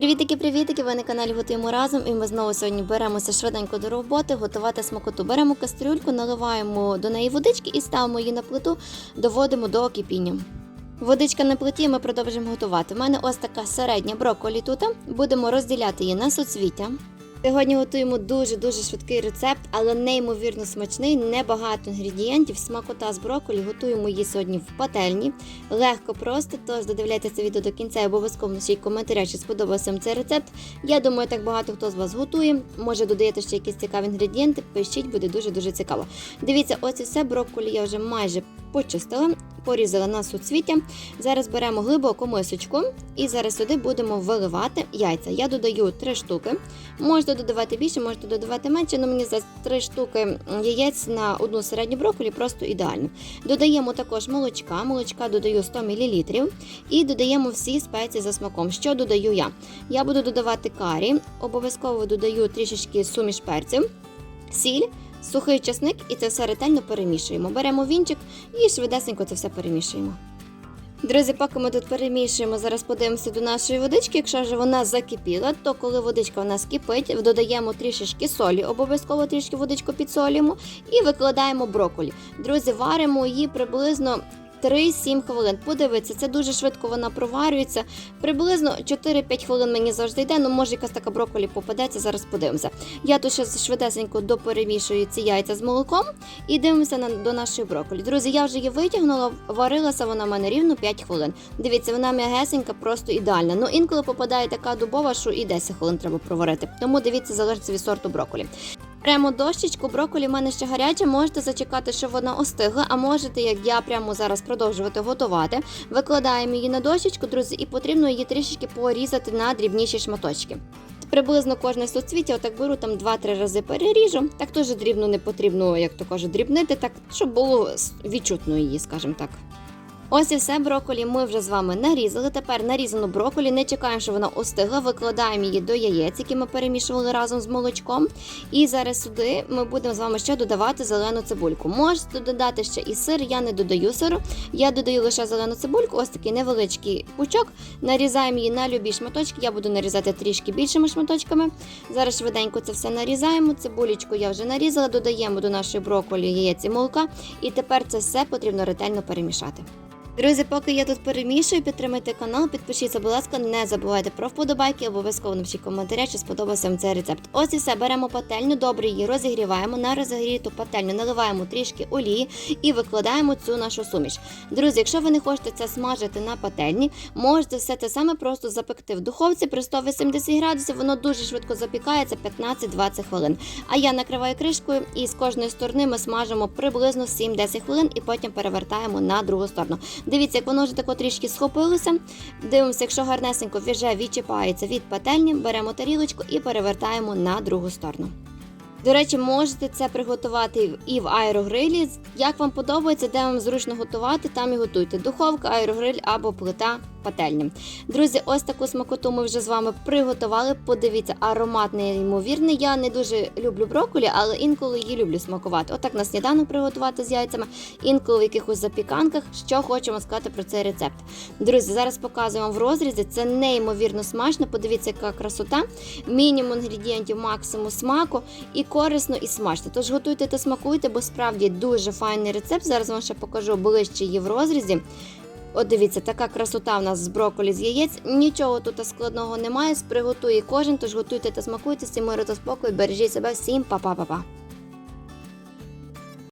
Привітики, привітики! Ви на каналі Готуємо разом, і ми знову сьогодні беремося швиденько до роботи, готувати смакоту. Беремо кастрюльку, наливаємо до неї водички і ставимо її на плиту, доводимо до кипіння. Водичка на плиті, ми продовжимо готувати. У мене ось така середня брокколі тута. Будемо розділяти її на соцвіття. Сьогодні готуємо дуже-дуже швидкий рецепт, але неймовірно смачний, небагато інгредієнтів, смакота з брокколі. Готуємо її сьогодні в пательні. Легко просто, тож додивляйте це відео до кінця і обов'язково напишіть коментаря, чи сподобався вам цей рецепт. Я думаю, так багато хто з вас готує. Може додаєте ще якісь цікаві інгредієнти, пишіть, буде дуже-дуже цікаво. Дивіться, і все брокколі я вже майже почистила, порізала на суцвіття. Зараз беремо глибоку мисочку і зараз сюди будемо виливати яйця. Я додаю 3 штуки. Можете додавати більше, можете додавати менше, але мені за 3 штуки яєць на одну середню брокколі просто ідеально. Додаємо також молочка. Молочка додаю 100 мл і додаємо всі спеції за смаком. Що додаю я? Я буду додавати карі, обов'язково додаю трішечки суміш перців, сіль. Сухий часник і це все ретельно перемішуємо. Беремо вінчик і швидесенько це все перемішуємо. Друзі, поки ми тут перемішуємо, зараз подивимося до нашої водички. Якщо вже вона закипіла, то коли водичка у нас кипить, додаємо трішечки солі, обов'язково трішки водичку підсолюємо і викладаємо брокколі. Друзі, варимо її приблизно 3-7 хвилин. Подивіться, це дуже швидко вона проварюється. Приблизно 4-5 хвилин мені завжди йде, ну може якась така брокколі попадеться, зараз подивимося. Я тут ще швидесенько доперемішую ці яйця з молоком і дивимося на, до нашої брокколі. Друзі, я вже її витягнула, варилася вона в мене рівно 5 хвилин. Дивіться, вона м'ягесенька, просто ідеальна. Ну інколи попадає така дубова, що і 10 хвилин треба проварити. Тому дивіться, залежить від сорту брокколі. Прямо дощечку, брокколі в мене ще гаряча, можете зачекати, щоб вона остигла, а можете, як я прямо зараз продовжувати готувати. Викладаємо її на дощечку, друзі, і потрібно її трішечки порізати на дрібніші шматочки. Приблизно кожне соцвіття отак беру там 2-3 рази переріжу. Так теж дрібно не потрібно, як то кажуть, дрібнити, так щоб було відчутно її, скажімо так. Ось і все брокколі ми вже з вами нарізали. Тепер нарізану брокколі, не чекаємо, що вона остигла. Викладаємо її до яєць, які ми перемішували разом з молочком. І зараз сюди ми будемо з вами ще додавати зелену цибульку. Можете додати ще і сир. Я не додаю сиру. Я додаю лише зелену цибульку, ось такий невеличкий пучок. Нарізаємо її на любі шматочки. Я буду нарізати трішки більшими шматочками. Зараз швиденько це все нарізаємо. Цибулечку я вже нарізала, додаємо до нашої брокколі яєць і молока. І тепер це все потрібно ретельно перемішати. Друзі, поки я тут перемішую, підтримайте канал, підпишіться, будь ласка, не забувайте про вподобайки, обов'язково напишіть коментарі, чи сподобався вам цей рецепт. Ось і все, беремо пательню, добре її розігріваємо. На розігріту пательню наливаємо трішки олії і викладаємо цю нашу суміш. Друзі, якщо ви не хочете це смажити на пательні, можете все те саме просто запекти в духовці при 180 градусів, воно дуже швидко запікається 15-20 хвилин. А я накриваю кришкою і з кожної сторони ми смажимо приблизно 7-10 хвилин і потім перевертаємо на другу сторону. Дивіться, як воно вже тако трішки схопилося. Дивимося, якщо гарнесенько вже відчіпається від пательні, беремо тарілочку і перевертаємо на другу сторону. До речі, можете це приготувати і в аерогрилі. Як вам подобається, де вам зручно готувати, там і готуйте. Духовка, аерогриль або плита пательня. Друзі, ось таку смакоту ми вже з вами приготували. Подивіться, аромат неймовірний. Я не дуже люблю брокколі, але інколи її люблю смакувати. Отак на сніданок приготувати з яйцями, інколи в якихось запіканках. Що хочемо сказати про цей рецепт. Друзі, зараз показуємо в розрізі. Це неймовірно смачно. Подивіться, яка красота. Мінімум інгредієнтів, максимум смаку і корисно і смачно. Тож готуйте та смакуйте, бо справді дуже файний рецепт. Зараз вам ще покажу ближче її в розрізі. От дивіться, така красота в нас з брокколі з яєць. Нічого тут складного немає. Приготує кожен, тож готуйте та смакуйте, та спокою, бережіть себе всім, па-па-па-па.